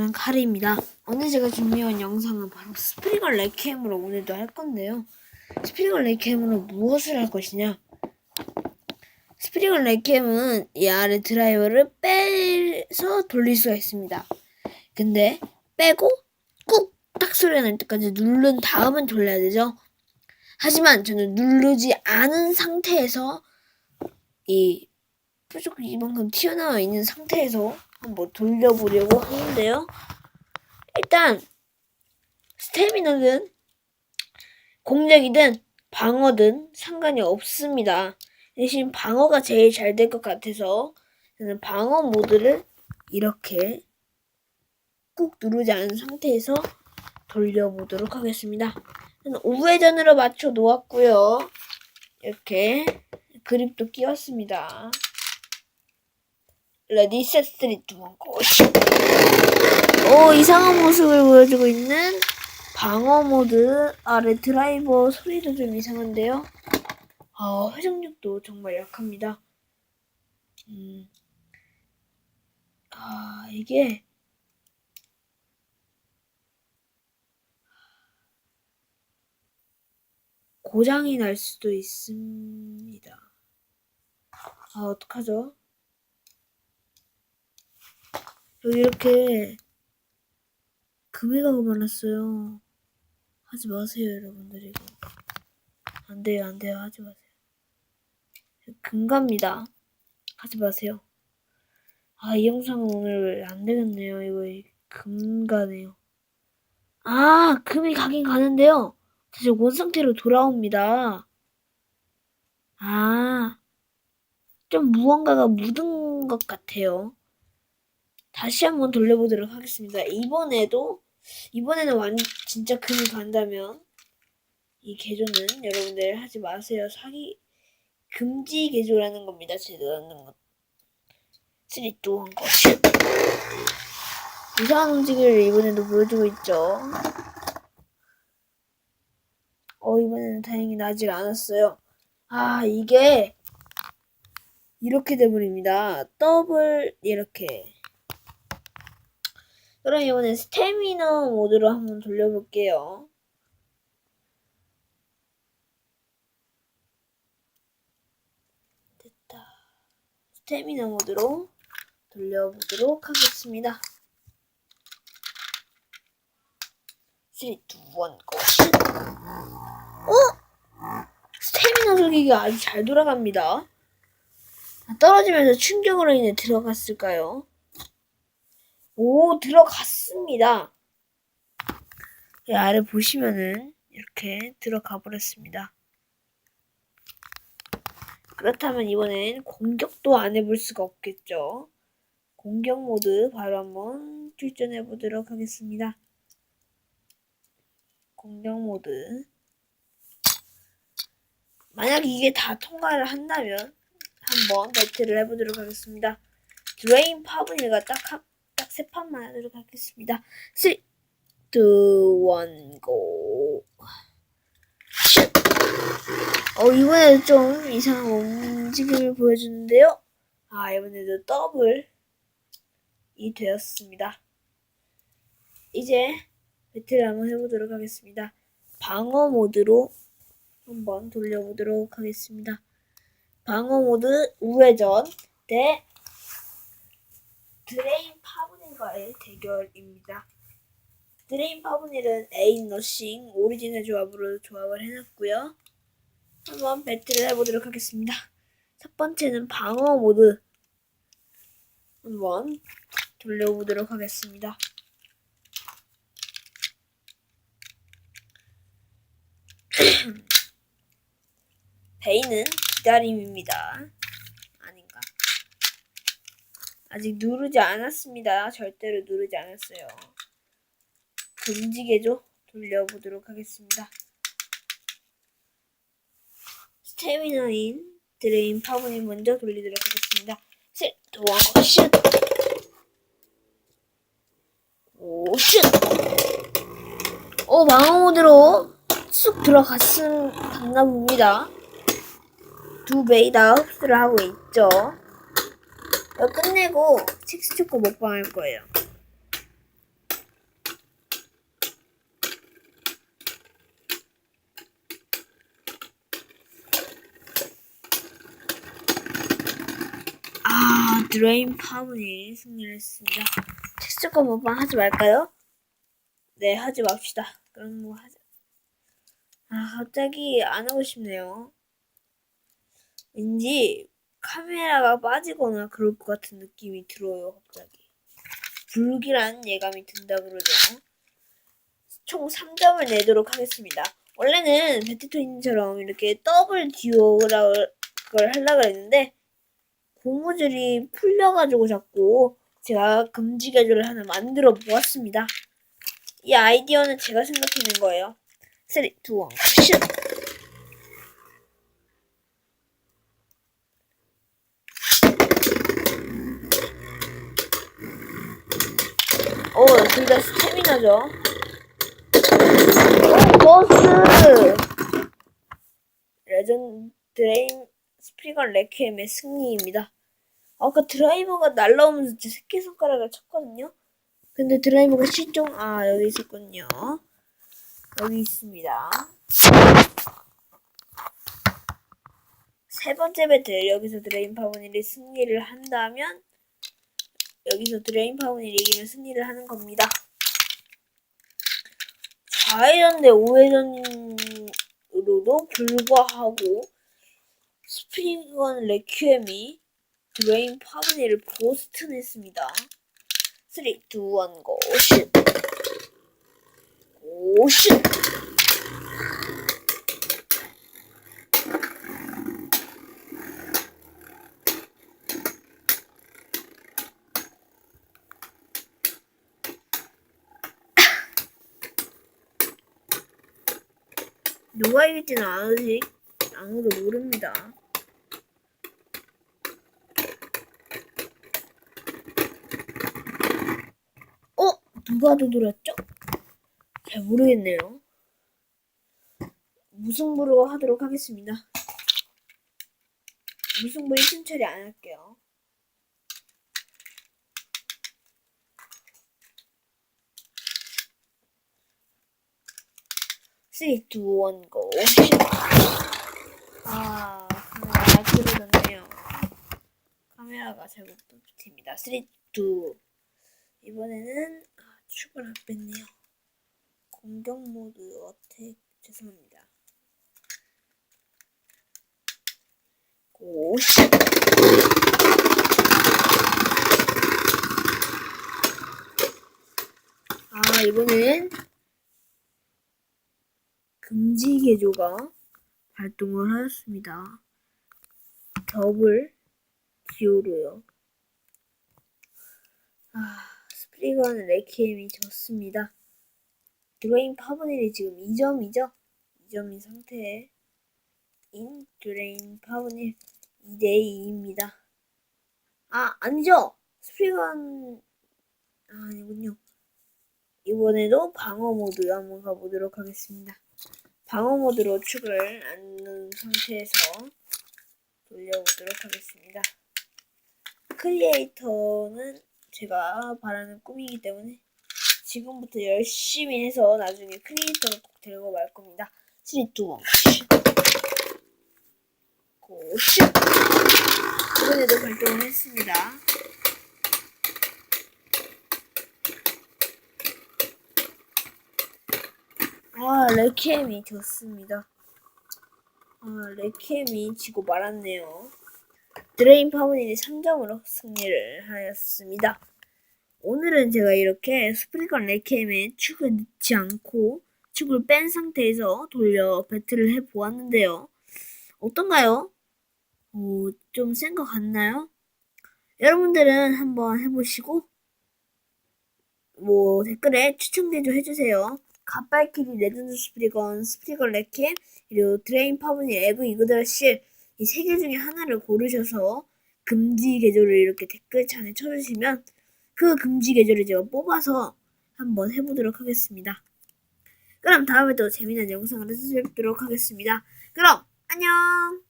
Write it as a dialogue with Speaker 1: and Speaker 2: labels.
Speaker 1: 저는 카리입니다. 오늘 제가 준비한 영상은 바로 스프링걸 레캠으로 오늘도 할 건데요. 스프링걸 레캠으로 무엇을 할 것이냐? 스프링걸 레캠은 이 아래 드라이버를 빼서 돌릴 수가 있습니다. 근데 빼고 꾹 딱 소리가 날 때까지 누른 다음은 돌려야 되죠. 하지만 저는 누르지 않은 상태에서 이 뾰족이 이만큼 튀어나와 있는 상태에서 한번 돌려보려고 하는데요. 일단 스태미너든 공략이든 방어든 상관이 없습니다. 대신 방어가 제일 잘 될 것 같아서 저는 방어 모드를 이렇게 꾹 누르지 않은 상태에서 돌려보도록 하겠습니다. 우회전으로 맞춰 놓았고요. 이렇게 그립도 끼웠습니다. 레디 셋 스트리 두 고시 오. 이상한 모습을 보여주고 있는 방어 모드 아래 드라이버 소리도 좀 이상한데요? 아 회전력도 정말 약합니다. 음. 아 이게 고장이 날 수도 있습니다. 아 어떡하죠 여기 이렇게 금이가 많았어요. 하지 마세요, 여러분들 이거. 안 돼요, 안 돼요, 하지 마세요. 금갑니다. 하지 마세요. 아, 이 영상은 오늘 안 되겠네요. 이거 금가네요. 아, 금이 가긴 가는데요. 다시 원상태로 돌아옵니다. 아, 좀 무언가가 묻은 것 같아요. 다시 한번 돌려보도록 하겠습니다. 이번에도 이번에는 완 진짜 금이 간다면 이 개조는 여러분들 하지 마세요. 사기 금지 개조라는 겁니다. 제가 하는 것. 3, 2, 1, 고! 이상한 움직임을 이번에도 보여주고 있죠. 어 이번에는 다행히 나질 않았어요. 아 이게 이렇게 돼버립니다. 더블 이렇게 그럼 이번엔 스태미너 모드로 한번 돌려볼게요. 됐다. 스태미너 모드로 돌려보도록 하겠습니다. 3, 2, 1, 고! 어? 스태미너 돌기가 아주 잘 돌아갑니다. 떨어지면서 충격으로 인해 들어갔을까요? 오, 들어갔습니다. 이 아래 보시면은 이렇게 들어가 버렸습니다. 그렇다면 이번엔 공격도 안 해볼 수가 없겠죠. 공격 모드 바로 한번 출전해 보도록 하겠습니다. 공격 모드. 만약 이게 다 통과를 한다면 한번 배틀을 해보도록 하겠습니다. 드레인 파브닐가 딱 세 판만 하도록 하겠습니다. 3, 2, 1, 고! 슛! 어, 이번에도 좀 이상한 움직임을 보여주는데요. 아, 이번에도 더블이 되었습니다. 이제 배틀을 한번 해보도록 하겠습니다. 방어 모드로 한번 돌려보도록 하겠습니다. 방어 모드 우회전 대 드레인 파브 닐과의 대결입니다. 드레인 파브닐은 에인 너싱 오리지널 조합으로 조합을 해놨고요. 한번 배틀을 해보도록 하겠습니다. 첫 번째는 방어 모드 한번 돌려보도록 하겠습니다. 베이는 기다림입니다. 아직 누르지 않았습니다. 절대로 누르지 않았어요. 금지개조 돌려보도록 하겠습니다. 스태미너인 드레인 파워니 먼저 돌리도록 하겠습니다. 셋, 도와, 슛! 오, 슛! 오, 망호모드로 쑥 들어갔음, 갔나 봅니다. 두 베이다 흡수를 하고 있죠. 이거 끝내고 칙스초코 먹방 할 거예요. 아, 드레인 파문이 승리를 했습니다. 칙스초코 먹방 하지 말까요? 네, 하지 맙시다. 그럼 뭐 하자. 아, 갑자기 안 하고 싶네요. 왠지 카메라가 빠지거나 그럴 것 같은 느낌이 들어요, 갑자기. 불길한 예감이 든다 그러죠. 총 3점을 내도록 하겠습니다. 원래는 배트토인처럼 이렇게 더블 듀오라고 걸 하려고 했는데 고무줄이 풀려가지고 자꾸 제가 금지 계절을 하나 만들어 보았습니다. 이 아이디어는 제가 생각해낸 거예요. 3, 2, 1, 슛! 오, 어, 둘 다 스태미나죠? 오, 버스! 레전드 드레임 스피건 레퀴엠의 승리입니다. 아까 드라이버가 날라오면서 제 새끼손가락을 쳤거든요? 근데 드라이버가 실종, 아, 여기 있었군요. 여기 있습니다. 세 번째 배틀, 여기서 드레인 파워닐이 승리를 한다면, 여기서 드레인 파워닐이 이기면 승리를 하는 겁니다. 4회전 대 5회전으로도 불구하고, 스피건 레퀴엠이 드레인 파브니를 보스턴했습니다. 3, 2, 1, 고, 슛! 오, 슛! 누가 이길지는 아직 아무도 모릅니다. 어? 누가 두드렸죠? 잘 모르겠네요. 무승부로 하도록 하겠습니다. 무승부 1점 처리 안 할게요. 쓰리, 투, 원, 고. 아, 카메라 그려졌네요. 카메라가 잘못 붙입니다. 3, 2, 이번에는 아, 축을 안 뺐네요. 공격 모드 어택 죄송합니다. 고 아 이번엔 금지 개조가 발동을 하였습니다. 더블 기호로요. 아, 스프리건 레키엠이 졌습니다. 드레인 파브닐이 지금 2점이죠? 2점인 상태에 인 드레인 파브닐 2대2입니다. 아, 아니죠! 스프리건 아, 아니군요. 이번에도 방어 모드 한번 가보도록 하겠습니다. 방어 모드로 축을 안는 상태에서 돌려보도록 하겠습니다. 크리에이터는 제가 바라는 꿈이기 때문에 지금부터 열심히 해서 나중에 크리에이터를 꼭 데리고 말 겁니다. 3, 2, 1, 고슛! 이번에도 발동을 했습니다. 아, 레키엠이 졌습니다. 아, 레키엠이 지고 말았네요. 드레인 파문이 3점으로 승리를 하였습니다. 오늘은 제가 이렇게 스프리건 레캠에 축을 넣지 않고 축을 뺀 상태에서 돌려 배틀을 해 보았는데요. 어떤가요? 오, 좀 센 것 같나요? 여러분들은 한번 해보시고 뭐 댓글에 추천 대조 해주세요. 갓발키리 레전드 스프리건, 스프리건 레캠, 그리고 드레인 파브니 에브 이그더실 이 세 개 중에 하나를 고르셔서 금지 계절을 이렇게 댓글창에 쳐주시면 그 금지 계절을 제가 뽑아서 한번 해보도록 하겠습니다. 그럼 다음에 또 재미난 영상을 찾아뵙도록 하겠습니다. 그럼 안녕!